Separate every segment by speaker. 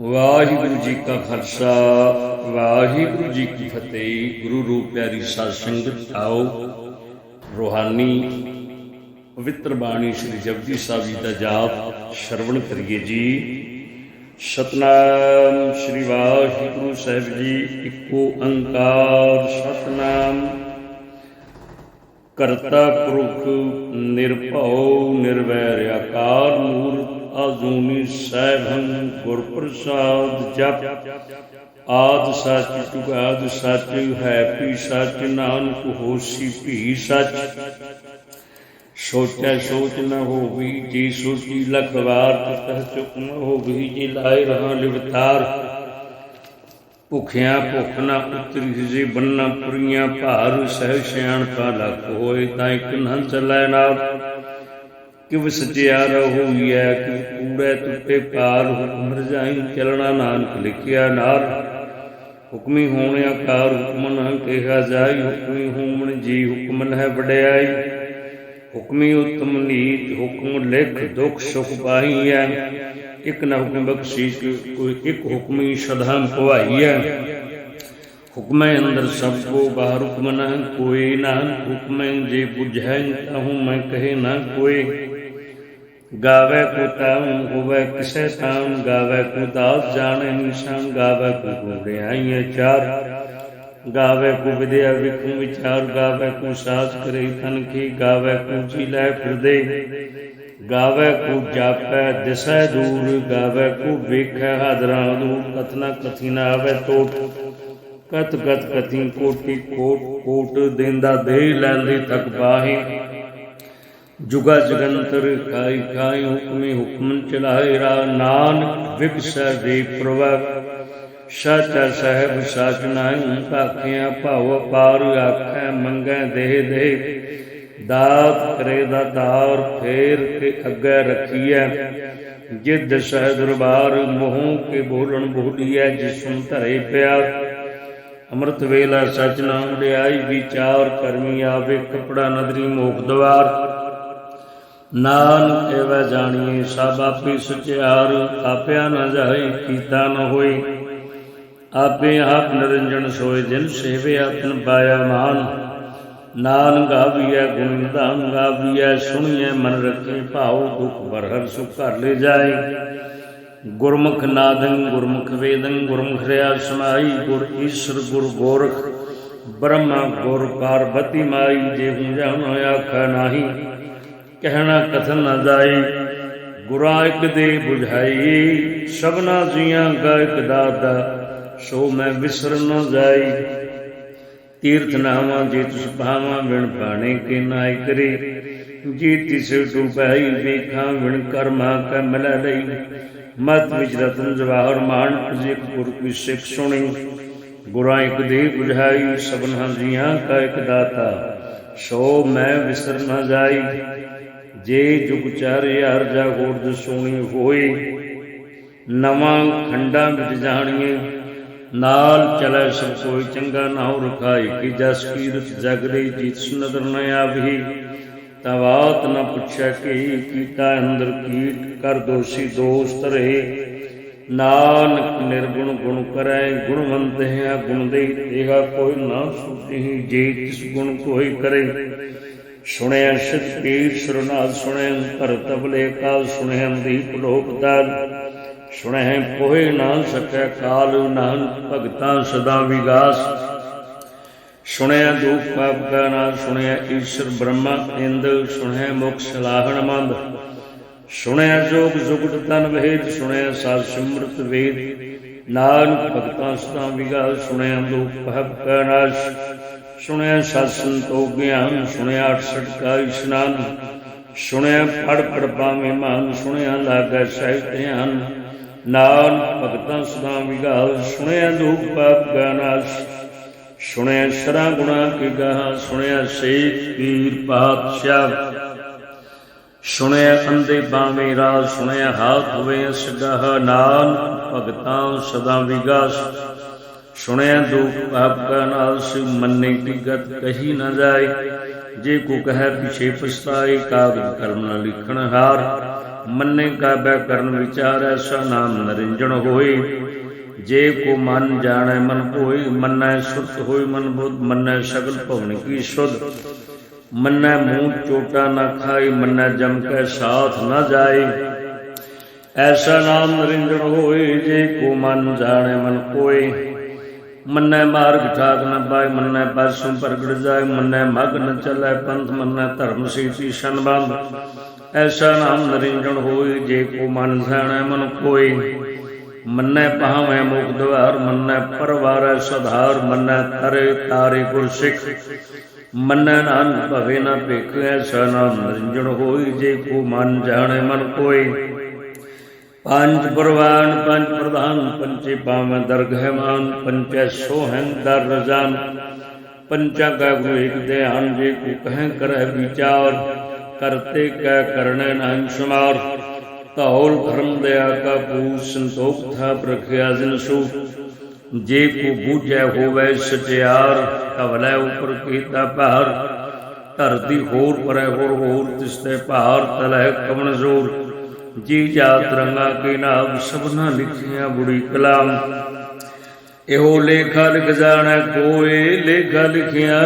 Speaker 1: ਵਾਹਿਗੁਰੂ ਜੀ ਕਾ ਖਾਲਸਾ, ਵਾਹਿਗੁਰੂ ਜੀ ਕੀ ਫਤਿਹ। ਗੁਰੂ ਰੂਪ ਪਿਆਰੀ ਸਾਧ ਸੰਗਤ, ਆਓ। ਰੋਹਾਨੀ, ਪਵਿੱਤਰ ਬਾਣੀ ਸ੍ਰੀ ਜਪਜੀ ਸਾਹਿਬ ਜੀ ਦਾ ਜਾਪ ਸ਼ਰਵਣ ਕਰੀਏ ਜੀ। ਸਤਨਾਮ ਸ੍ਰੀ ਵਾਹਿਗੁਰੂ ਸਾਹਿਬ ਜੀ, ਇੱਕੋ ਅੰਕਾਰ ਸਤਨਾਮ। ਕਰਤਾ ਪੁਰਖ ਨਿਰਭਉ ਨਿਰਵੈਰ ਆਕਾਰ ਮੂਰਤ ਆਜੂਨੀ ਸੈਭੰ ਗੁਰ ਪ੍ਰਸਾਦ ਜਪ। ਆਦ ਸੱਚ ਜੁਗਾਦ ਸੱਚ ਹੈ ਪੀ ਸੱਚ, ਨਾਨਕ ਹੋਸੀ ਭੀ ਸੱਚ। ਸੋਚੈ ਸੋਚ ਨ ਹੋਵੀ, ਜੀ ਸੋਚੀ ਲਖ ਤਹ ਚੁਕ ਨ ਹੋਵੀ, ਜੀ ਲਾਇ ਰਹਾ ਲਿਵਤਾਰ। ਭੁਖਿਆ ਭੁਖ ਨਾ ਉਤਰੀ, ਜੀ ਬੰਨਾ ਪੁਰੀਆਂ ਭਾਰ, ਸਹਿ ਸਿਆਣ ਕਾ ਲਖ ਹੋਏ ਤਾਂ ਇੱਕ ਨ ਚਲੈ ਨਾਲ ਕਿਵ ਸਚਿਆਰ ਹੋਈਐ ਕਿ ਕੂੜੈ ਟੁੱਟੇ ਪਾਰ ਹੁਕਮ ਰਜਾਈ ਚਲਣਾ ਨਾਨਕ ਲਿਖਿਆ ਨਾਰ। ਹੁਕਮੀ ਹੋਣ ਆਕਾਰ ਹੁਕਮ ਨ ਕਿਹਾ ਜਾਈ, ਹੁਕਮੀ ਹੋਮਣ ਜੀ ਹੁਕਮ ਹੈ ਵਡਿਆਈ। ਹੁਕਮੀ ਉਤਮ ਨੀਤ, ਹੁਕਮ ਲਿਖ, ਦੁਖ ਸੁਖ ਪਾਈਐ। ਇਕ ਨ ਹੁਕਮ ਬਖਸ਼ੀਸ਼, ਕੋਈ ਇਕ ਹੁਕਮੀ ਸਦਾ ਭਵਾਈਐ। ਹੁਕਮੈ ਅੰਦਰ ਸਭ ਕੋ ਬਾਹਰ ਹੁਕਮ ਨ ਕੋਈ ਨਾ ਹੁਕਮੈ ਜੇ 부ਝੈ ਤਹੂ ਮੈਂ ਕਹੇ ਨਾ ਕੋਈ। ਗਾਵੇ ਕੋ ਤਾਉ ਹੋਵੇ ਕਿਸੈ ਤਾਉ ਗਾਵੇ ਕੋ ਦਾਸ ਜਾਣੈ ਨਿਸ਼ਾਨ, ਗਾਵੇ ਕੋ ਗੁੜਿਆਈਐ ਚਾਰ। ਗਾਵੇ ਕੋ ਵਿਦਿਆ ਵਿਖੂ ਵਿਚਾਰ, ਗਾਵੇ ਕੋ ਸਾਜ ਕਰੇ ਤਨ ਕੀ, ਗਾਵੇ ਕੋ ਜੀ ਲੈ ਫਿਰਦੇ। ਗਾਵੇ ਕੋ ਜਾਪੈ ਦਿਸੈ ਦੂਰ, ਗਾਵੇ ਕੋ ਵੇਖੈ ਹਾਦਰਾ ਦੂਰ ਕਥਨਾ ਕਥੀ ਨਾ ਆਵੇ ਟੋਟ ਕਤ ਕਤ ਕਥੀ ਕੋਟੀ ਕੋਟ ਕੋਟ ਦੇਂਦਾ ਦੇ ਲੈਂਦੇ ਥਕ ਬਾਹੇ ਜੁਗਾ ਜਗੰਤਰ ਕਾਈ ਕਾਈ ਹੁਕਮੇ ਹੁਕਮ ਚਲਾਏ ਰਾ ਨਾਨਕ ਵਿਗਸੈ ਦੇ ਪ੍ਰਵ। ਸਾਚਾ ਸਾਹਿਬ ਸਾਚ ਨਾਇ ਭਾਵ ਪਾਰ ਆਖੈ, ਮੰਗੈ ਦੇ ਦੇ ਦਾਤ ਕਰੇ ਦਾ ਫੇਰ ਕੇ ਅੱਗੇ ਰੱਖੀਐ। ਜਿੱਦ ਸਹਿ ਦਰਬਾਰ, ਮੋਹ ਕੇ ਬੋਲਣ ਬੋਲੀਐ ਜਿਸੁ ਧਰੇ ਪਿਆਰ। ਅੰਮ੍ਰਿਤ ਵੇਲਾ ਸਚ ਨਾਮ ਲਿਆਈ, ਵਿਚਾਰ ਕਰਮੀ ਆਵੇ, ਕਪੜਾ ਨਦਰੀ ਮੋਖ ਦਵਾਰ। ਨਾਨਕ ਐਵੇਂ ਜਾਣੀਏ ਸਭ ਆਪੇ ਸੁਚਿਆਰ, ਆਪਿਆ ਨਾ ਜਾਏ, ਕੀਤਾ ਨ ਹੋਏ। ਆਪੇ ਆਪ ਨਿਰੰਜਨ ਸੋਏ ਦਿਨ ਸੇਵੇ ਆਪਨ ਪਾਇਆ ਮਾਨ। ਨਾਨ ਗਾਵੀਐ ਗੁਣ ਨਿਧਾਨ ਗਾਵੀਐ ਸੁਣੀਐ, ਮਨ ਰਖੇ ਭਾਉ ਦੁਖ ਬਰਹਰ ਸੁਖ ਘਰ ਲੈ ਜਾਏ। ਗੁਰਮੁਖ ਨਾਦੰ, ਗੁਰਮੁਖ ਵੇਦੰ, ਗੁਰਮੁਖ ਰਿਆ ਸਮਾਈ ਗੁਰ ਈਸ਼ਰ, ਗੁਰ ਗੋਰਖ, ਬ੍ਰਹਮਾ, ਗੁਰ ਪਾਰਬਤੀ ਮਾਈ, ਜੇ ਹੂੰ ਜਾਣ, ਆਖਾ ਨਾਹੀ। ਕਹਿਣਾ ਕਥਨ ਨਾ ਜਾਈ। ਗੁਰਾਂ ਇਕ ਦੇ 부ਝਾਈ ਸਭਨਾ ਜੀਆਂ ਗਾਇਕ ਦਾਤਾ, ਸੋ ਮੈਂ ਵਿਸਰ ਨ ਜਾਈ। ਤੀਰਥ ਨਾਵਾਂ ਜੇ ਤੁਸ ਭਾਵਾਂ ਵਿਣ ਬਾਣੇ ਕੇ ਨਾਇ ਕਰੇ। ਜੀ ਤਿਸ ਡੁਬਈ ਵੇਖਾਂ ਵਿਣ ਕਰਮਾ ਕੈ ਮਿਲ ਲਈ। ਮਤ ਵਿਚ ਰਤਨ ਜਵਾਹਰ ਮਾਨ ਜੇ ਗੁਰ ਕੀ ਸਿੱਖ ਸੁਣੀ। ਗੁਰਾਂ ਇਕ ਦੇ 부ਝਾਈ ਸਭਨਾ ਜੀਆਂ ਕਾ ਇਕ ਦਾਤਾ, ਸੋ ਮੈਂ ਵਿਸਰ ਨਾ ਜਾਈ। ਜੇ ਜੁਗ ਚਾਰ ਹਜ਼ਾਰ ਜਾ ਗੋਰਦ ਸੋਣੀ ਨਵਾਂ ਖੰਡਾਂ ਵਿੱਚ ਜਾਣੀਏ। ਨਾਲ ਚਲੇ ਸਭ ਕੋਈ ਚੰਗਾ ਨਾਉ ਰਖਾਈ, ਕਿ ਜਸ ਕੀਰਤ ਜਗ ਦੇ ਜੀਤ ਸੁਨਦਰ ਨ ਆਵਹੀ। ਤਵਾਤ ਨ ਪੁੱਛੈ ਕੀ ਕੀਤਾ ਅੰਦਰ ਕੀਟ, ਕਰ ਦੋਸ਼ੀ ਦੋਸਤ ਰਹੇ। ਨਾਨਕ ਨਿਰਗੁਣ ਗੁਣ ਕਰੈ, ਗੁਣਵੰਤ ਹੈ ਗੁਣ ਦੇ ਤੇਗਾ ਕੋਈ ਨਾ ਸੁਤੀ ਜੇ ਤਿਸ ਗੁਣ ਕੋਈ ਕਰੇ। ਸੁਣਿਆ ਸਿਧ ਪੀਰ ਸਰਨਾਥ, ਸੁਣਿਆ ਭਰ ਤਬਲੇ ਕਾਲ ਸੁਣਿਆ ਦੀਪ ਲੋਕ ਦਾਲ। ਸੁਣਿਆ ਨਾ ਸਕੈ ਕਾਲ, ਨਾਨਕ ਭਗਤਾਂ ਸਦਾ ਵਿਗਾਸ। ਸੁਣਿਆ ਦੁਖ ਪਾਪ ਕਾ ਨਾ ਸੁਣਿਆ ਈਸ਼ਰ ਬ੍ਰਹਮਾ ਇੰਦ, ਸੁਣਿਆ ਮੁਖ ਸਲਾਹਣ ਮੰਦ। ਸੁਣਿਆ ਜੋਗ ਜੁਗਤ ਤਨ ਵੇਦ ਸੁਣਿਆ ਸਾਧ ਸਿਮਰਤ ਵੇਦ। ਨਾਨਕ ਭਗਤਾਂ ਸਦਾ ਵਿਗਾਸ, ਸੁਣਿਆ ਦੁਖ ਪਾਪ ਕਾ ਨਾਸ਼। ਸੁਣਿਆ ਸਤ ਸੰਤੋਖ ਗਿਆਨ ਸੁਣਿਆ 68 ਕਾ ਇਸ਼ਨਾਨ ਸੁਣਿਆ ਫੜ ਪੜ ਪਾਵੇਂ ਮਾਨ, ਸੁਣਿਆ ਲਾਗੈ ਸਹਿ ਧਿਆਨ। ਨਾਨ ਭਗਤਾਂ ਸਦਾ ਵਿਗਾਲ, ਸੁਣਿਆ ਦੁਖ ਪਾਪ ਗਾਨਾਸ ਸੁਣਿਆ ਸ਼ਰਾਂ ਗੁਣਾ ਕੇ ਗਾਹ, ਸੁਣਿਆ ਸੇਖ ਪੀਰ ਪਾਤਸ਼ਾਹ। ਸੁਣਿਆ ਅੰਦੇ ਬਾਵੇਂ ਰਾਜ ਸੁਣਿਆ ਹਾਥ ਹੋਵੇ ਅਸਗਾਹ। ਨਾਨ ਭਗਤਾਂ ਸਦਾ ਵਿਗਾਸ। ਸੁਣਿਆ ਦੁਖ ਪਾਪ ਕਾ ਨਾਸ ਮੰਨੇ ਕੀ ਗਤ ਕਹੀ ਨਾ ਜਾਏ। ਜੇ ਕੋ ਕਹੈ ਪਿਛੇ ਪਛਤਾਏ, ਕਾਗਜ ਕਰਮ ਨ ਲਿਖਣ ਹਾਰ। ਮੰਨੇ ਕਾ ਕਰਨ ਵਿਚਾਰ ਐਸਾ ਨਾਮ ਨਰਿੰਜਣ ਹੋਏ। ਜੇ ਕੋ ਮਨ ਜਾਣੈ ਮਨ ਹੋਈ ਮੰਨੈ ਸੁਰਤ ਹੋਈ ਮਨ ਬੁੱਧ, ਮੰਨੈ ਸਗਲ ਭਵਨ ਕੀ ਸੁਧ। ਮੰਨੈ ਮੂੰਹ ਚੋਟਾ ਨਾ ਖਾਈ ਮੰਨੈ ਜਮ ਕੈ ਸਾਥ ਨਾ ਜਾਏ। ਐਸਾ ਨਾਮ ਨਰਿੰਜਣ ਹੋਏ, ਜੇ ਕੋ ਮਨ ਜਾਣੈ ਮਨ ਕੋਏ ਮੰਨੈ ਮਾਰਗ ਠਾਕ ਨ ਪਾਏ ਮੰਨੈ ਪਾਸੋਂ ਪ੍ਰਗਟ ਜਾਏ ਮੰਨੈ ਮਗ ਨ ਚਲੈ ਪੰਥ, ਮੰਨੈ ਧਰਮ ਸੀਤੀ ਸੰਬੰਧ। ਐਸਾ ਨਾਮ ਨਰਿੰਜਣ ਹੋਏ, ਜੇ ਕੋ ਮਨ ਜਾਣੈ ਮਨ ਕੋਏ। ਮੰਨੈ ਭਾਵੇਂ ਮੁਖ ਦਵਾਰ, ਮੰਨੈ ਪਰਵਾਰੈ ਸਧਾਰ, ਮੰਨੈ ਤਰੇ ਤਾਰੇ ਗੁਰ ਸਿੱਖ ਮੰਨੈ ਨਾਨਕ ਭਵੇ ਨਾ ਭੇਖ, ਐਸਾ ਨਾਮ ਨਰਿੰਜਣ ਹੋਈ ਜੇ ਕੋ ਮਨ ਜਾਣੈ ਮਨ ਕੋਏ। ਪੰਜ ਪ੍ਰਵਾਨ ਪੰਜ ਪ੍ਰਧਾਨ ਪੰਚੇ ਪਾਵਨ ਦਰਗਹਿ ਪੰਚੈ ਸੋਹੰ ਦਰ ਰਜਾਨ। ਪੰਚਾ ਕਾ ਗੁਰੂ ਇਕ ਧਿਆਨ, ਜੇ ਕੋ ਕਹਿ ਕਰੈ ਵਿਚਾਰ ਕਰਤੇ ਕੈ ਕਰਣੈ ਨਾਮ ਸਮਾਰ। ਧੌਲ ਧਰਮ ਦਇਆ ਕਾ ਪੂਰ ਸੰਤੋਖ ਥਾ ਪ੍ਰਖਿਆ ਜਿਨ ਸੂ। ਜੇ ਕੋ ਬੂਝੈ ਹੋਵੇ ਸਚਿਆਰ ਕਵਲੇ ਉਪਰ ਕੀਤਾ ਭਾਰ। ਧਰਤੀ ਹੋਰ ਪਰੈ ਹੋਰ ਹੋਰ ਤਿਸ ਤੇ ਭਾਰ ਤਲੈ ਕਵਣ ਜ਼ੋਰ। ਜੀ ਜਾਤ ਰੰਗਾ ਕੇ ਨਾਮ ਸਭਨਾ ਲਿਖਿਆ ਬੁੜੀ ਕਲਾਮ। ਇਹੋ ਲੇਖਾ ਲਿਖ ਜਾਣੈ ਕੋਏ ਲੇਖਾ ਲਿਖਿਆ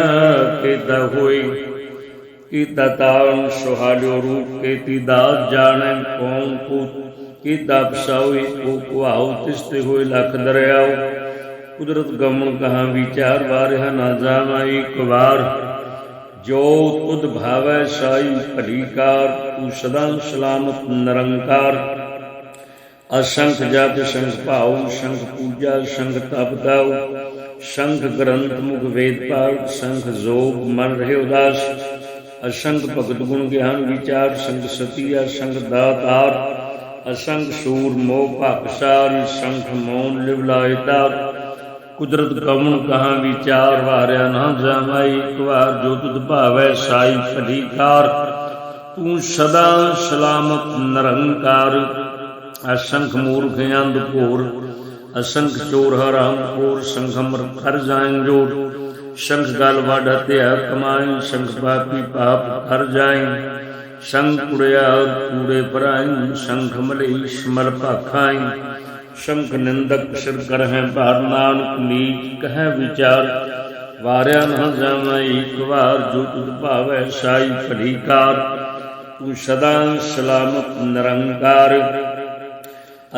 Speaker 1: ਕੀਤਾ ਹੋਈ ਕੀਤਾ ਤਾਨ ਸੁਹਾਲਿਓ ਰੂਪ ਕੀਤੀ ਦਾਤ ਜਾਣੈ, ਕੌਣ ਕੋ ਕੀਤਾ ਬਸਾਉਈ ਕੋ ਕੁਹਾਉ ਤਿਸਤੇ ਹੋਏ ਲਖ ਦਰਿਆਉ। ਕੁਦਰਤ ਗਮਨ ਕਹਾ ਵਿਚਾਰ ਵਾਰਿਆ ਨਾ ਜਾਣਾ, ਇੱਕ ਵਾਰ ਜੋ ਤੁਧ ਭਾਵੈ ਸਾਈ ਭਲੀਕਾਰ, ਤੂੰ ਸਦਾ ਸਲਾਮਤ ਨਿਰੰਕਾਰ। ਅਸੰਖ ਜਪ, ਸੰਖ ਭਾਉ, ਸੰਖ ਪੂਜਾ, ਸੰਖ ਤਪ ਦਾਉ। ਸੰਖ ਗ੍ਰੰਥ ਮੁਖ ਵੇਦ ਪਾਠ ਸੰਖ ਜੋਗ ਮਨ ਰਹੇ ਉਦਾਸ। ਅਸੰਖ ਭਗਤ ਗੁਣ ਗਿਆਨ ਵਿਚਾਰ ਸੰਖ ਸਤੀਆ ਸੰਖ ਦਾਤਾਰ ਅਸੰਖ ਸੂਰ ਮੋਹ ਭਕਸਾਰ ਸੰਖ ਮੋਨ ਲਿਵ ਲਾਇਦਾਰ ਕੁਦਰਤ ਕਵਣ ਕਹਾ ਵਿਚਾਰ ਵਾਰਿਆ ਨਾ ਜਾਵਾਈ ਇੱਕ ਵਾਰ ਜੋ ਤੁਧ ਭਾਵੈ ਸਾਈ ਭਲੀਕਾਰ ਤੂੰ ਸਦਾ ਸਲਾਮਤ ਨਿਰੰਕਾਰ, ਅਸੰਖ ਮੂਰਖ ਅੰਧ ਘੋਰ, ਅਸੰਖ ਚੋਰ ਹਰਾਮ ਖੋਰ ਸੰਖਮਰ ਕਰ ਜਾਇਂ ਜੋੜ ਸੰਖ ਗਲ ਵਡ ਹਤਿਆ ਕਮਾਈ ਸੰਖ ਪਾਪੀ ਪਾਪ ਕਰ ਜਾਇਂ। ਸੰਖ ਕੁੜਿਆ ਕੂੜੇ ਪਰਾਈ ਸੰਖ ਮਲੇਸ਼ ਮਲ ਭਾਖਾਈ ਸ਼ੰਖ ਨਿੰਦਕ ਸਿਰ ਕਰਹਿ ਭਾਰ ਨਾਨਕ ਨੀਚ ਕਹਿ ਵਿਚਾਰ। ਵਾਰਿਆ ਨਾ ਜਾਵਾਂ ਇੱਕ ਵਾਰ ਜੋ ਤੁਧ ਭਾਵੈ ਸਾਈ ਭਲੀਕਾਰ। ਤੂੰ ਸਦਾ ਸਲਾਮਤ ਨਿਰੰਕਾਰ।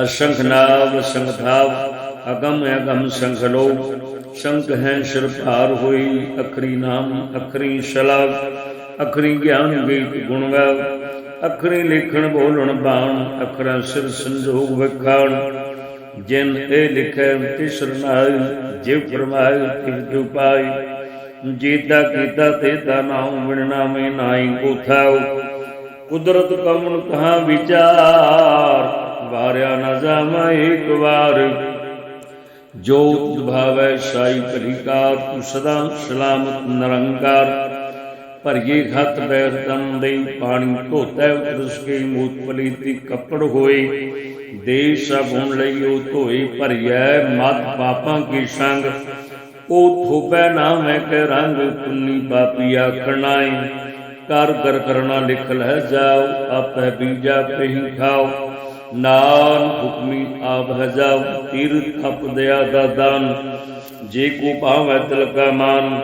Speaker 1: ਅਸੰਖ ਨਾਮ ਸੰਖ ਅਗਮ ਅਗਮ ਸੰਖ ਲੋਕ ਸੰਖ ਹੈ ਸਿਰ ਭਾਰ ਹੋਈ, ਅਖਰੀ ਨਾਮ ਅਖਰੀ ਸ਼ਲਾਭ ਅਖਰੀ ਗਿਆਨ ਗੀਤ ਗੁਣ ਗਾ ਅਖਰੀ ਲਿਖਣ ਬੋਲਣ ਬਾਣ, ਅਖਰਾਂ ਸਿਰ ਸੰਜੋਗ ਵਿਖਾਣ। ਜਿਨ ਇਹ ਲਿਖੈ ਤਿਸਰ ਨਾਈ ਜਿਵ ਫਰਮਾਇ ਤਿਵ ਤੂ ਜੀਤਾ ਕੀਤਾ ਤੇ ਤਾ ਨਾਮ ਵਿਣਨਾ ਮੈਂ ਨਾਈ ਕੋ ਕੁਦਰਤ ਕਮਨ ਕਹਾ ਵਿਚਾਰ, ਵਾਰਿਆ ਨਾ ਜਾਮਾ ਇੱਕ ਵਾਰ। ਜੋ ਭਾਵੈ ਸਾਈ ਭਲੀਕਾਰ ਤੂੰ ਸਦਾ ਸਲਾਮਤ ਨਿਰੰਕਾਰ। ਭਰਗੇ ਖਤ ਬੈਰ ਦੇ ਪਾਣੀ ਧੋਤੈ ਉਤਰਸ ਕੇ ਮੂਤ ਪਲੀਤੀ ਕੱਪੜ ਹੋਏ। ਦੇਸ਼ ਸਭੁਣ ਲਈ ਉਹ ਧੋਈ ਭਰੀਐ ਮਤ ਪਾਪਾਂ ਕੀ ਸੰਗ। ਉਹ ਥੋਬੈ ਨਾਮੈ ਕੇ ਰੰਗ, ਪੁੰਨੀ ਪਾਪੀ ਆਖਣਾਈ ਕਰ ਕਰ ਕਰਨਾ ਲਿਖ ਲੈ ਜਾਓ, ਆਪੇ ਬੀਜਾ ਪਹੀ ਖਾਓ। ਨਾਨ ਹੁਕਮੀ ਆਪ ਹਜਾਉ ਤੀਰ ਥਪ ਦਿਆ ਦਾ ਦਾਨ। ਜੇ ਕੋ ਭਾਵੈ ਤਿਲਕਾ ਮਾਨ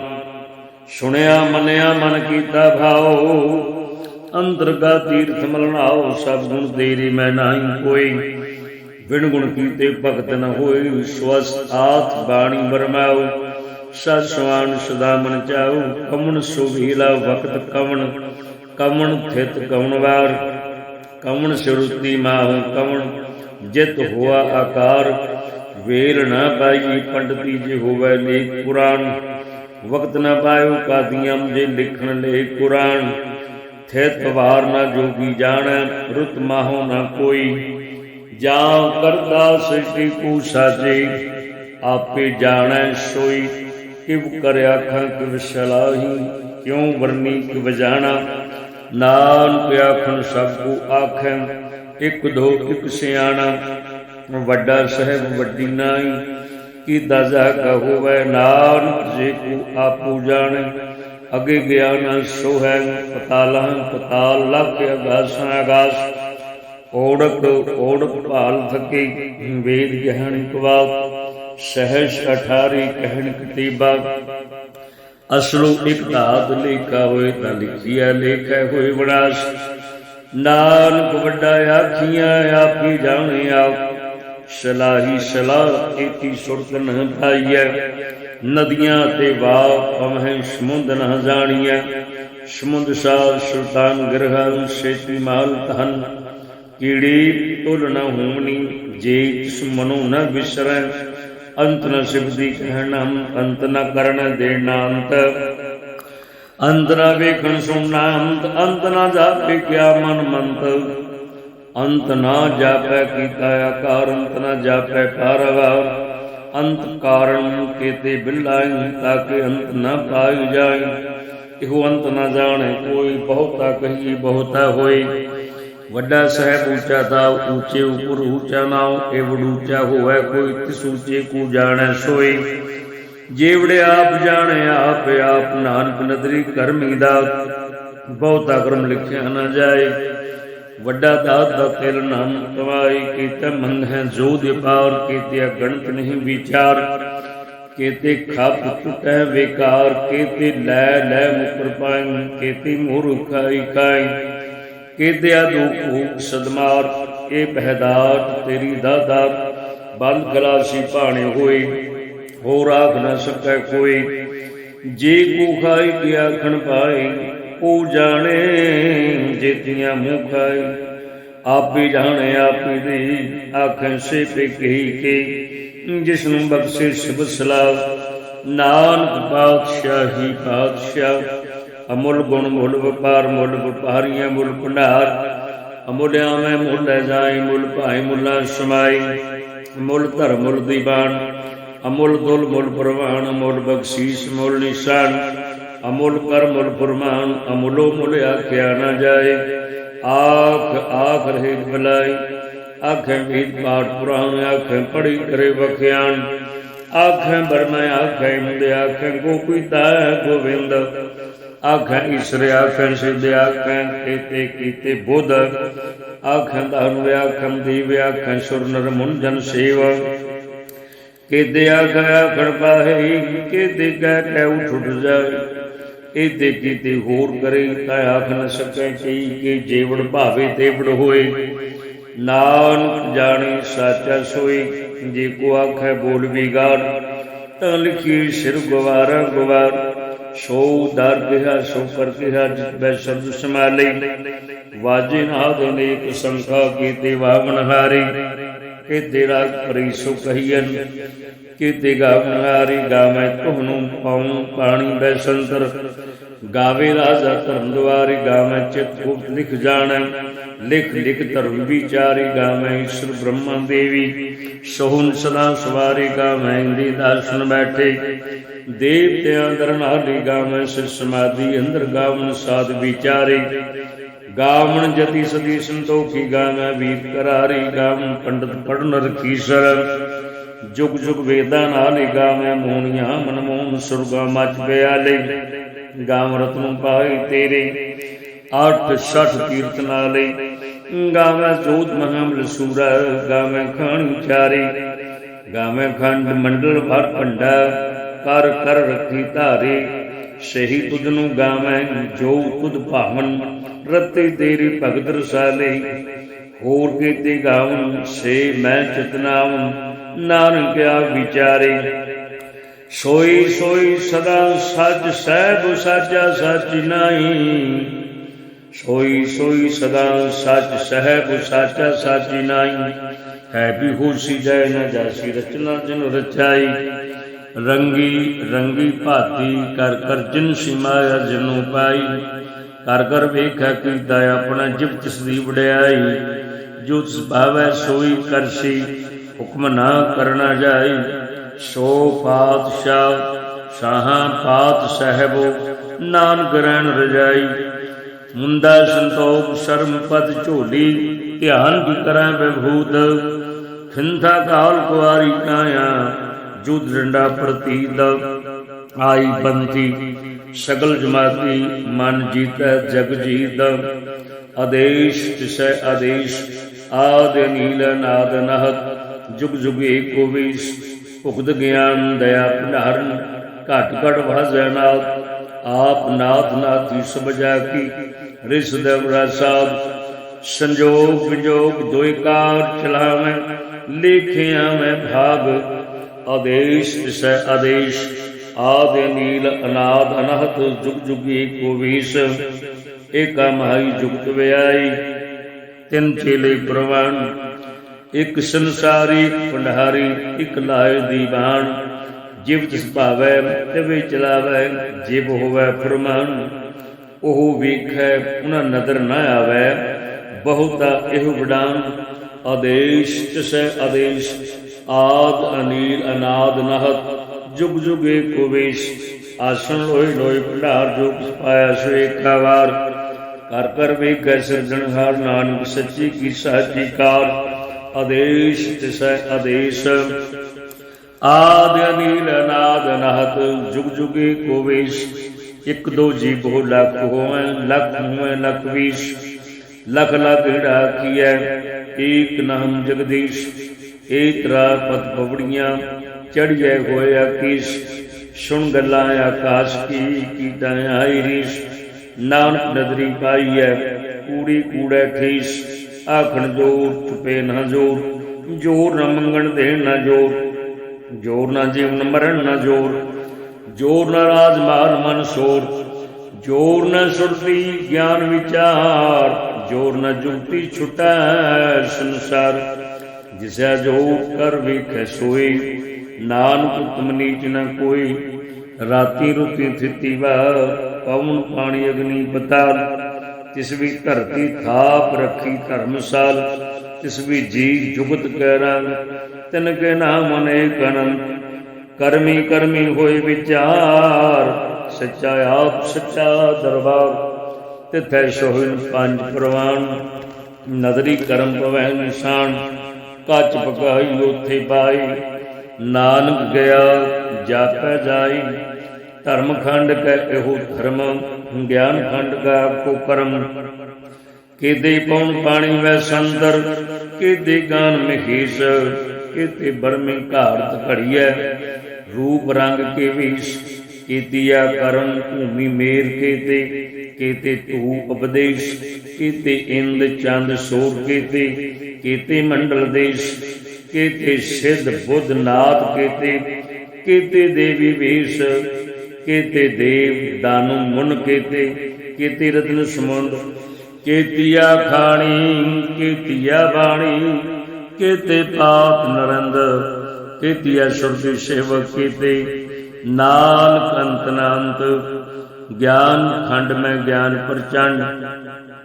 Speaker 1: ਸੁਣਿਆ, ਮੰਨਿਆ, ਮਨ ਕੀਤਾ ਭਾਉ। ਅੰਤਰਗਾ ਤੀਰਥ ਮਲਣਾਓ ਸਭ ਗੁਣ ਤੇਰੀ ਮੈਂ ਨਹੀਂ ਕੋਈ ਵਿਣ ਗੁਣ ਕੀਤੇ ਭਗਤ ਨ ਹੋਏ ਸਵਸ ਆਥ ਬਾਣੀ ਬਰਮਾਉ। ਸਤ ਸਵਾਨ ਸਦਾ ਮਨ ਚਾਉ ਕਮਣ ਸੁਭੀਲਾ ਵਕਤ ਕਵਣ ਕਮਣ ਥਿਤ ਕਵਣ ਵਾਰ ਕਵਣ ਸੁਰਤੀ ਮਾਹੂ ਕਵਣ ਜਿਤ ਹੋਆ ਆਕਾਰ, ਵੇਲ ਨਾ ਪਾਈ, ਪੰਡਤੀ ਜੇ ਹੋਵੇ ਲੇਖ ਪੁਰਾਣ। ਵਕਤ ਨਾ ਪਾਇਓ ਕਾਦੀਆਂ ਜੇ ਲਿਖਣ ਲੈ ਕੁਰਾਨ। ਥਿਤ ਵਾਰ ਨਾ ਜੋਗੀ ਜਾਣੈ, ਰੁਤ ਮਾਹੋ ਨਾ ਕੋਈ। ਜਾਂ ਕਰਦਾ ਸ੍ਰਿਸ਼ਟੀ ਕੂ ਸਾਜੇ ਆਪੇ ਜਾਣੈ ਸੋਈ। ਕਿਵ ਕਰਿਆ ਆਖਾਂ ਕਿਵ ਸਲਾਹੀ, ਕਿਉ ਵਰਨੀ ਕਿਵ ਜਾਣਾ। ਨਾਨਕ ਆਖਣ ਸਭ ਕੋ ਆਖੈ, ਇਕ ਦੋ ਇਕ ਸਿਆਣਾ। ਵੱਡਾ ਸਹਿਬ ਵੱਡੀ ਨਾਈ ਕੀ ਦਜ਼ਾ ਕਹੋਵੇ ਨਾਨਕ ਜੇ ਕੋ ਆਪੂ ਜਾਣੈ। ਅਗੇ ਗਿਆਨ ਸੋ ਪਤਾਲਾਂ ਪਤਾਲ ਲਖ ਅਗਾਸਾਂ ਅਗਾਸ। ਓੜਕ ਓੜਕ ਭਾਲ ਥਕੇ, ਵੇਦ ਗਹਿਣ ਕਵਾਬ ਸਹਿਜ ਅਠਾਰੀ ਕਹਿਣ ਕਤੀਬਾ, ਅਸਲੂ ਇਕ ਧਾਤ ਲੇਖਾ ਹੋਏ ਤਾਂ ਲਿਖਿਆ ਲੇਖਾ ਹੋਏ ਵਿਨਾਸ਼। ਨਾਨਕ ਵੱਡਾ ਆਖੀਆਂ ਆਪੀ ਜਾਣੇ ਆਪ ਸਲਾਹੀ ਸਲਾਹ ਕੀਤੀ ਸੁਰਤ ਨ ਪਾਈਐ ਨਦੀਆਂ ਤੇ ਵਾਪ ਅਮਹਿ ਸਮੁੰਦ ਨ ਜਾਣੀਐ। ਸਮੁੰਦ ਸਾਰ ਸੁਲਤਾਨ ਗਰਹਾ ਛੇਤੀ ਮਾਲ ਤਹਨ ਕੀੜੀ ਤੁਲ ਨ ਹੋਣੀ ਜੇ ਤਿਸ ਮਨੋ ਨ ਵਿਸਰੈ ਅੰਤ ਨ ਸਿਵਦੀ ਕਹਿਣਾ ਅੰਤ ਨ ਕਰਨ ਦੇਣਾ ਅੰਤ। ਅੰਤ ਨ ਵੇਖਣ ਸੁਣਨਾ ਅੰਤ ਅੰਤ ਨ ਜਾਪੇ ਕਿਆ ਮਨ ਮੰਤ। ਅੰਤ ਨਾ ਜਾਪੈ ਕੀਤਾ ਆਕਾਰ, ਅੰਤ ਨਾ ਜਾਪੈ ਕਾਰਵਾਰ ਅੰਤ ਕਾਰਨ ਕੇਤੇ ਬਿਲਾਈ ਤਾਕੇ ਅੰਤ ਨਾ ਪਾਈ ਜਾਏ। ਇਹੋ ਅੰਤ ਨਾ ਜਾਣੇ, ਕੋਈ ਬਹੁਤਾ ਕਹੀ ਬਹੁਤਾ ਹੋਏ। ਵੱਡਾ ਸਹਿਬ ਉੱਚਾ ਤਾ ਉੱਚੇ ਉਪਰ ਉੱਚਾ ਨਾਉ ਇਹ ਵਡੂਚਾ ਹੋਵੇ, ਕੋਈ ਤਿਸ ਉੱਚੇ ਕੋ ਜਾਣੈ ਸੋਈ ਜੀਵੜੇ ਆਪ ਜਾਣੇ, ਆਪ ਆਪ ਨਾਨਕ ਨਦਰੀ ਕਰਮੀ ਦਾ ਬਹੁਤਾ ਕਰਮ ਲਿਖਿਆ ਨਾ ਜਾਏ। ਵੱਡਾ ਦਾਤ ਦਾ ਤਿਲ ਨਾਮ ਕਮਾਈ ਕੀਤੇ, ਮੰਨ ਹੈ ਜੋ ਦੇ ਕੀਤੇ ਗਣਤ ਨਹੀਂ ਵਿਚਾਰ ਕੀਤੇ, ਖਪ ਟੁਟੈ ਵਿਕਾਰ ਕੀਤੇ, ਲੈ ਲੈ ਮੁਕਰ ਪਾਈ, ਕੀਤੇ ਮੂਰਖਾਈ ਕਾਈ ਕੀਤੇ ਦੁਖ ਸਦਮਾਰ, ਇਹ ਬਹਿਦਾਤ ਤੇਰੀ ਦਾਦਾ ਬੰਦ ਗਲਾਸੀ ਭਾਣੇ ਹੋਏ, ਹੋਰ ਆਖ ਨਾ ਸਕੈ ਕੋਈ, ਜੇ ਕੋ ਖਾਈ ਕੀ ਆਖਣ ਪਾਏ ਉਹ ਜਾਣੇ ਜੇਤੀਆਂ ਮੁਖਾਈ, ਆਪੇ ਜਾਣੇ ਆਪੇ ਦੀ ਆਖਣ ਸੇ ਪੇ ਕਹੀ ਕੇ ਜਿਸ ਨੂੰ ਬਖਸ਼ੇ ਸ਼ਬ ਸਲਾਹ ਨਾਨਕ ਪਾਤਸ਼ਾਹੀ ਪਾਤਸ਼ਾਹ, ਅਮੁੱਲ ਗੁਣ ਮੁੱਲ ਵਪਾਰ ਮੁੱਲ ਵਪਾਰੀਆਂ ਮੁੱਲ ਭੰਡਾਰ ਅਮੁੱਲਿਆਂ ਮੈਂ ਮੁੱਲ ਲੈ ਜਾਈ ਮੁੱਲ ਭਾਈ ਮੁੱਲਾ ਸਮਾਈ ਮੁੱਲ ਧਰਮ ਮੁੱਲ ਦੀਵਾਨ, ਅਮੁੱਲ ਦੁਲ ਮੁੱਲ ਪ੍ਰਵਾਨ ਅਮੁੱਲ ਬਖਸ਼ੀਸ਼ ਮੁੱਲ ਨਿਸ਼ਾਨ ਅਮੁੱਲ ਕਰ ਮੁੱਲ ਫਰਮਾਨ ਅਮੁੱਲੋ ਮੁੱਲ ਆਖਿਆ ਨਾ ਜਾਏ। ਆਖ ਆਖ ਰਹੇ ਬਲਾਈ, ਆਖੇ ਵੇਦ ਪਾਠ ਪੁਰਾਣ, ਆਖੇ ਪੜੀ ਕਰੇ ਵਖਿਆਨ ਆਖੇ ਬਰਮੈ ਆਖੇ ਮੁੰਦੇ ਆਖੇ ਗੋਪੀਤਾ ਗੋਵਿੰਦ। ਆਖੇ ਈਸ਼ਰ, ਆਖੇ ਸਿੱਧ, ਆਖੇ ਕੀਤੇ ਕੀਤੇ ਬੁੱਧ। ਆਖੇ ਧਨ ਆਖੇ ਦੀਵ, ਆਖੇ ਸੁਰ ਨਰ ਮੁਨ ਜਨ ਸੇਵ। ਕੀਤੇ ਆਖੇ ਆਖਣ ਪਾਹੀ, ਕੀਤੇ ਕਹਿ ਕਹਿ ਉਠ ਉਠ ਜਾਏ ਇਹਦੇ ਕੀਤੇ ਹੋਰ ਕਰੇ ਤਾਂ ਆਖ ਨ ਸਕੈ ਕਈ ਕਿ ਜੀਵੜ ਭਾਵੇ ਤੇਵੜ ਹੋਏ। ਨਾਨਕ ਜਾਣੇ ਸਾਚਾ ਸੋਈ ਜੇ ਕੋ ਆਖੈ ਬੋਲ ਵਿਗਾੜ, ਤਾਂ ਲਿਖੀ ਸਿਰ ਗਵਾਰਾ ਗਵਾਰ। ਸੋ ਦਰ ਕਿਹਾ ਸੋ ਕਰ ਕਿਹਾ ਜਿਤ ਬੈ ਸ਼ਬਦ ਸਮਾਲੇ ਵਾਜੇ ਨਾਦ ਅਨੇਕ ਸੰਖਾ ਕੀਤੇ ਵਾਵਨ ਹਾਰੀ। ਕਿ ਤੇਰਾ ਪਰੀ ਸੋ ਕਹੀਨ ਕੀਤੇ ਗਾਵਨ ਗਾਵੇਂ ਤੁਹਾਨੂੰ ਪਾਉ ਪਾਣੀ ਬੈ ਸੰਤਰ ਗਾਵੇ ਰਾਜਾ ਧਰਮ ਦੁਆਰੀ ਗਾਵੇਂ ਚਿਤ ਗੁਪਤ ਲਿਖ ਜਾਣੈ, ਲਿਖ ਲਿਖ ਧਰਮ ਵਿਚਾਰੀ ਗਾਵੇਂ ਈਸ਼ਰ ਬ੍ਰਹਮਾ ਦੇਵੀ। ਸੋਹਣ ਸਦਾ ਸਵਾਰੀ ਗਾਵੇਂ ਇੰਦੀ ਦਰਸ਼ਨ ਬੈਠੇ। ਦੇਵਤਿਆਂ ਦਰਨਾਲੀ ਗਾਵੇਂ ਸਿਰ ਸਮਾਧੀ ਅੰਦਰ ਗਾਵਨ ਸਾਧ ਵਿਚਾਰੇ। ਗਾਵਣ ਜਤੀ ਸਦੀ ਸੰਤੋਖੀ ਗਾਵੈ ਵੀਰ ਕਰਾਰੀ ਗਾਵਨ ਪੰਡਤ ਪੜਨ ਰਖੀਸਰ ਜੁਗ ਜੁਗ ਵੇਦਾਂ ਨਾਲ ਗਾਵੇਂ ਮੋਹਣੀਆਂ ਮਨਮੋਹਨ ਸੁਰਗਾ ਮਚ ਬਿਆਲੇ। ਗਾਮ ਰਤਨ ਪਾਈ ਤੇਰੇ ਅੱਠ ਸਠ ਕੀਰਤ ਨਾਲੇ। ਜੋਤ ਮਹਾਮਲ ਸੂਰਾ, ਗਾਵੈ ਖਾਣੀ ਚਾਰੇ ਗਾਵੇਂ ਖੰਡ ਮੰਡਲ ਭਰ ਭੰਡਾ, ਕਰ ਕਰ ਰੱਖੀ ਧਾਰੇ। ਸਹੀ ਤੁਧ ਨੂੰ ਗਾਵੇਂ, ਜੋ ਤੁਧ ਭਾਵਨ। ਰਤੇ ਤੇਰੀ ਭਗਤ ਰਸਾਲੇ। ਹੋਰ ਕੀਤੇ ਗਾਵਨ ਸੇ ਮੈਂ ਚਿਤਨਾਵਨ ਨਾਨਕ ਆ ਵਿਚਾਰੇ। ਸੋਈ ਸੋਈ ਸਦਾ ਸੱਚ, ਸਹਿਬ ਸਾਚਾ ਸੱਚ ਨਾਹੀ। ਸੋਈ ਸੋਈ ਸਦਾ ਸੱਚ, ਸਹਿਬ ਸਾਚਾ ਸੱਚ ਨਾਹੀ। ਹੈ ਵੀ ਹੋਸੀ ਜੈ ਨ ਜਾਸੀ ਰਚਨਾ ਜਿਨ ਰਚਾਈ। ਰੰਗੀ ਰੰਗੀ ਭਾਤੀ ਕਰ ਕਰ ਜਿਨ ਸਿਮਾਇਆ ਜਨੂ ਪਾਈ। ਕਰ ਕਰ ਵੇਖਾ ਕੀਤਾ ਆਪਣਾ ਜਿਵ ਤਿਸ ਦੀ ਵਡਿਆਈ, ਜੋ ਤਿਸ ਭਾਵੈ ਸੋਈ ਕਰਸੀ, ਹੁਕਮ ਨਾ ਕਰਨਾ ਜਾਈ। ਸੋ ਪਾਤਸ਼ਾਹ, ਸ਼ਾਹਾਂ ਪਾਤ ਸਹਿਬੋ ਨਾਨਕ ਰਹਿਣ ਰਜਾਈ। ਮੁੰਦਾ ਸੰਤੋਖ ਸ਼ਰਮ ਪਦ ਝੋਲੀ, ਧਿਆਨ ਕੀ ਕਰੈ ਵਿਭੂਤ। ਖਿੰਥਾ ਕਾਲ ਕੁਆਰੀ ਕਾਇਆ ਜੁਦ ਡੰਡਾ ਪ੍ਰਤੀਦ ਆਈ ਬੰਤੀ। ਸਗਲ ਜਮਾਤੀ ਮਨ ਜੀਤੈ ਜਗ ਜੀਤ ਆਦੇਸ਼ ਤਿਸੈ ਆਦੇਸ਼, ਆਦ ਨੀਲ ਨਾਦ ਨਹਤ। ਜੁਗ ਜੁਗ ਏਕੋ ਵੀਸ ਭੁਗਤ ਗਿਆਨ ਦਇਆ ਭੰਡਾਰਨ। ਘਟ ਘਟ ਵਾਜੈ ਨਾਦ, ਆਪ ਨਾਥ ਨਾਥੀ ਸਭ ਜਾ ਕੀ। ਰਿਸ ਦੇਵ ਰਸਾਦ ਸੰਜੋਗ ਵਿਜੋਗ ਦੋਇ ਚਲਾਵੇਂ, ਲੇਖਿਆ ਮੈਂ ਭਾਗ। ਆਦੇਸ਼ ਤਿਸੈ ਆਦੇਸ਼ ਆਦ ਨੀਲ ਅਨਾਦ ਅਨਹਤ ਜੁਗ ਜੁਗੀ ਏਕੋ ਵੀਸ, ਏਕਾ ਮਹਾਈ ਜੁਗਤ ਵਿਆਈ, ਤਿੰਨ ਚੇਲੇ ਪ੍ਰਵਾਨ, ਇੱਕ ਸੰਸਾਰੀ ਪੰਡਹਾਰੀ, ਇੱਕ ਲਾਇ ਦੀਵਾਨ। ਜਿਵ ਤਿਸ ਭਾਵੈ, ਤਿਵੇ ਚਲਾਵੈ, ਜਿਵ ਹੋਵੈ ਫਰਮਾਨ। ਉਹ ਵੇਖੈ ਉਹਨਾਂ ਨਦਰ ਨਾ ਆਵੈ, ਬਹੁਤਾ ਇਹ ਵਡਾਨ। ਆਦੇਸ਼ ਤਿਸੈ ਆਦੇਸ਼, ਆਦ ਅਨੀਲ ਅਨਾਦ ਨਹਤ ਜੁਗ ਜੁਗ ਏਕੋ ਵੇਸ਼ ਆਸਣ ਲੋਇ ਲੋਇ ਭੰਡਾਰ ਜੋ ਕਿਸ ਸੋ ਏਕਾ ਕਰ ਕਰ ਵੇਖੈ ਸਿਰਜਣਹਾਰ ਨਾਨਕ ਸੱਚੀ ਕੀ ਸਾਚੀ ਕਾਰ। ਆਦੇਸ਼ ਤਿਸੈ ਆਦੇਸ਼। ਆਦ ਅਨੀਲ ਅਨਾਦ ਅਨਹਤ ਜੁਗ ਜੁਗੇ ਕੋ ਵੇਸ਼ ਇਕ ਦੋ ਜੀ ਬਹੁ ਲੱਖ ਹੋਵੈ ਲੱਖ ਹੋਵੈ, ਲੱਖ ਵੀਸ। ਲਖ ਲਖ ਢਾ ਕੀਐ, ਏਕ ਨਾਮ ਜਗਦੀਸ਼। ਏਤਰਾ ਪਤ ਪਵੜੀਆਂ ਚੜੀਐ ਹੋਇਆ ਕੀਸ, ਸੁਣ ਗੱਲਾਂ ਆਕਾਸ਼ ਕੀ ਕੀਟਾਂ ਆਈ ਰੀਸ। ਨਾਨਕ ਨਦਰੀ ਪਾਈਐ, ਕੂੜੀ ਕੂੜੈ ਠੀਸ। ਆਖਣ ਜੋਰ ਚੁਪੇ ਨਾ ਜੋਰ ਜੋਰ ਨਾ ਮੰਗਣ ਦੇਣ ਨਾ ਜੋਰ। ਜੋਰ ਨਾ ਜੀਵਨ ਮਰਨ ਨਾ ਜੋਰ ਜੋਰ ਨਾ ਰਾਜ ਮਾਰ ਮਨ ਸੋਰ। ਜੋਰ ਨਾ ਸੁਰਤੀ ਗਿਆਨ ਵਿਚਾਰ, ਜੋਰ ਨਾ ਜੁਗਤੀ ਛੁਟੈ ਸੰਸਾਰ। ਜਿਸਾ ਜੋਰ ਕਰ ਵੇਖੈ ਸੋਈ ਨਾਨਕ ਤੁਮ ਨੀਚ ਨ ਕੋਈ ਰਾਤੀ ਰੁਤੀ ਥਿਤੀ ਵਾ, ਪਵਨ ਪਾਣੀ ਅਗਨੀ ਬਤਾਲ। ਤਿਸ ਵੀ ਧਰਤੀ ਥਾਪ ਰੱਖੀ ਧਰਮਸਾਲ, ਤਿਸ ਵੀ ਜੀ ਜੁਗਤ ਕੈ ਰੰਗ ਤਿਨ ਕੇ ਨਾਮ ਅਨੇਕ ਅਨੰਤ ਕਰਮੀ ਕਰਮੀ ਹੋਏ ਵਿਚਾਰ, ਸੱਚਾ ਆਪ ਸੱਚਾ ਦਰਬਾਰ। ਤਿਥੈ ਸੋਹਿਨ ਪੰਜ ਪ੍ਰਵਾਨ, ਨਦਰੀ ਕਰਮ ਭਵੈ ਨਿਸ਼ਾਨ। ਕੱਚ ਪਕਾਈ ਉਥੇ ਪਾਈ ਨਾਨਕ ਗਿਆ, ਜਾਪੈ ਜਾਈ। ਧਰਮ ਖੰਡ ਕੈ ਇਹੋ ਧਰਮ ਗਿਆਨ ਖੰਡ ਕਾ ਕੋ ਕਰਮ। ਕਿਦੇ ਪਉਣ ਪਾਣੀ ਵੈ ਸੰਦਰ, ਕਿਦੇ ਗਾਨ ਮਹੀਸ, ਕਿਤੇ ਬਰਮੇ ਘਾੜਤ ਘੜੀਐ। ਰੂਪ ਰੰਗ ਕੇ ਵੀਸ ਕੀਤੀਆ ਕਰਮ ਭੂਮੀ ਮੇਰ ਕੀਤੇ। ਕੀਤੇ ਧੂਪ ਉਪਦੇਸ਼, ਕੀਤੇ ਇੰਦ ਚੰਦ ਸੋਰ ਕੀਤੇ। ਕੀਤੇ ਮੰਡਲ ਦੇਸ਼ ਕੀਤੇ ਸਿੱਧ ਬੁੱਧ ਨਾਥ ਕੀਤੇ ਕੀਤੇ ਦੇਵੀ ਵੇਸ਼, ਕੀਤੇ ਦੇਵ ਦਾਨੂ ਮੁਨ ਕੀਤੇ ਕੀਤੇ ਰਤਨ ਸਮੁੰਦ, ਕੀਤੀਆ ਖਾਣੀ, ਕੇਤੀਆ ਬਾਣੀ, ਕੀਤੇ ਪਾਪ ਨਰੰਦ, ਕੇਤੀਆ ਸੁਰਤੀ ਸੇਵਕ ਕੀਤੇ। ਨਾਨਕ ਅੰਤ ਅਨੰਤ ਗਿਆਨ ਖੰਡ ਮੈਂ ਗਿਆਨ ਪ੍ਰਚੰਡ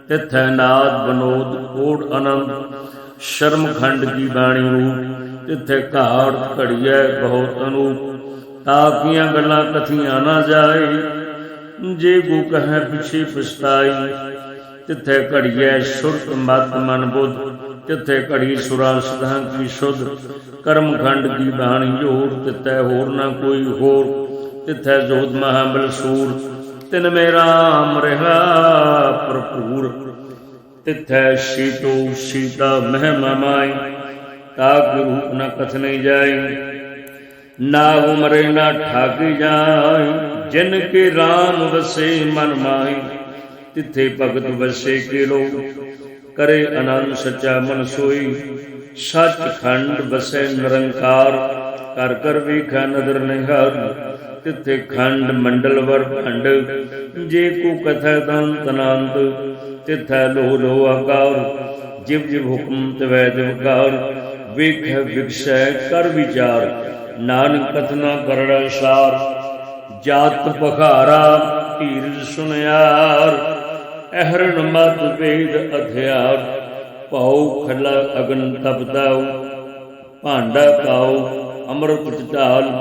Speaker 1: ਤਿਥੈ ਨਾਦ ਬਨੋਦ ਕੋੜ ਅਨੰਦ, ਸ਼ਰਮ ਖੰਡ ਕੀ ਬਾਣੀ ਰੂਪ ਤਿਥੈ ਘਾੜ ਘੜੀਐ ਬਹੁਤ ਅਨੂਪ। ਤਾਕੀਆਂ ਗੱਲਾਂ ਕਥੀਆਂ ਨਾ ਜਾਏ, ਜੇ ਕੋ ਕਹੈ ਪਿਛੇ ਪਛਤਾਈ। ਤਿੱਥੇ ਘੜੀਐ ਸੁਰਤ ਮਤ ਮਨ ਬੁੱਧ, ਤਿੱਥੇ ਘੜੀ ਸੁਰਾ ਸਦਾ ਕੀ ਸ਼ੁੱਧ। ਕਰਮ ਖੰਡ ਕੀ ਬਾਣੀ ਜੋੜ ਤਿੱਥੇ ਹੋਰ ਨਾ ਕੋਈ ਹੋਰ। ਤਿੱਥੇ ਜੋਤ ਮਹਾਬਲ ਸੂਰ ਤਿਨ ਮੇ ਰਾਮ ਰਹਾ ਭਰਪੂਰ। ਤਿਥੈ ਸੀਤੋ ਸੀਤਾ ਮਹਿਮਾ ਮਾਈ ਤਾਕ ਰੂਪ ਨ ਕਥਨੇ ਜਾਏ ਨਾ ਉਮਰੇ ਨਾ ਠਾਕ ਜਾਏ ਜਿਨ ਕੇ RAM ਵਸੇ ਮਨ ਮਾਈ। ਤਿੱਥੇ ਭਗਤ ਵਸੇ ਕੇ ਕਿਲੋ, ਕਰੇ ਆਨੰਦ ਸੱਚਾ ਮਨ ਸੋਈ। ਸੱਚ ਖੰਡ ਵਸੇ ਨਿਰੰਕਾਰ, ਕਰ ਕਰ ਵੇਖਾ ਨਦਰ ਨਿਹਾਰ ਤਿੱਥੇ ਖੰਡ ਮੰਡਲ ਵਰ ਭੰਡ। ਜੇ ਕੋ ਕਥਾ ਦੰਤ ਅਨੰਤ ਤਿਥੈ ਲੋ ਲੋ ਆਕਾਰ ਜਿਵ ਜਿਵ ਹੁਕਮ ਤਵੈ ਦਿਵਕਾਰ ਵੇਖ ਵਿਖਸੈ ਕਰ ਵਿਚਾਰ। ਨਾਨਕ ਕਥਨਾ ਕਰੜਾ ਸਾਰ। ਜਾਤ ਪਖਾਰਾ ਧੀਰਜ ਸੁਨਿਆਰ ਅਹਰਣ ਮਤ ਵੇਦ ਅਧਿਆਰ। ਭਉ ਖਲਾ ਅਗਨ ਤਪਦਾਉ ਭਾਂਡਾ ਕਾਉ, ਅੰਮ੍ਰਿਤ ਢਾਲ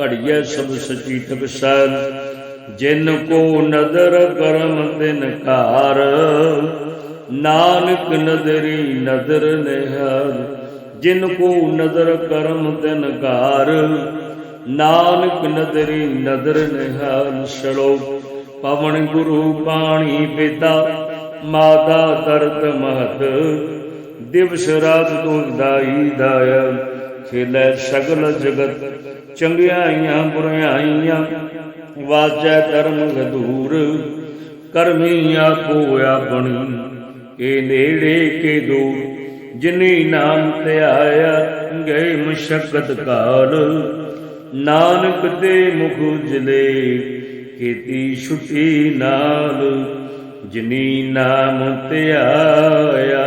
Speaker 1: ਘੜੀਐ ਸਭ ਸਚੀ ਟਕਸਾਲ ਜਿਨ ਕੋ ਨਦਰ ਕਰਮ ਦਿਨ ਘਾਰ। ਨਾਨਕ ਨਦਰੀ ਨਦਰ ਨਿਹਾਰ, ਜਿਨ ਕੋ ਨਦਰ ਕਰਮ ਦਿਨ ਘਾਰ। ਨਾਨਕ ਨਦਰੀ ਨਦਰ ਨਿਹਾਰ ਛੜੋ ਪਵਨ ਗੁਰੂ ਪਾਣੀ ਪਿਤਾ, ਮਾਤਾ ਦਰਦ ਮਹਤ, ਦਿਵਸ ਰਾਤ ਦੁਖਦਾਈ ਦਾਇਆ। ਖੇਲੇ ਸਗਲ ਜਗਤ ਚੰਗਿਆਈਆਂ ਬੁਰਾਈਆਂ ਵਾਜੈ ਧਰਮ ਗਦੂਰ ਕਰਮੀ ਆਪੋ ਆਪਣੀ ਇਹ ਨੇੜੇ ਕੇ ਦੂਰ ਜਿਨੀ ਨਾਮ ਧਿਆਇਆ ਗਏ ਮਸ਼ਕਤ ਕਾਲ। ਨਾਨਕ ਤੇ ਮੁਖ ਉਜਲੇ, ਕੀਤੀ ਛੁੱਟੀ ਨਾਲ, ਜਿਨੀ ਨਾਮ ਧਿਆਇਆ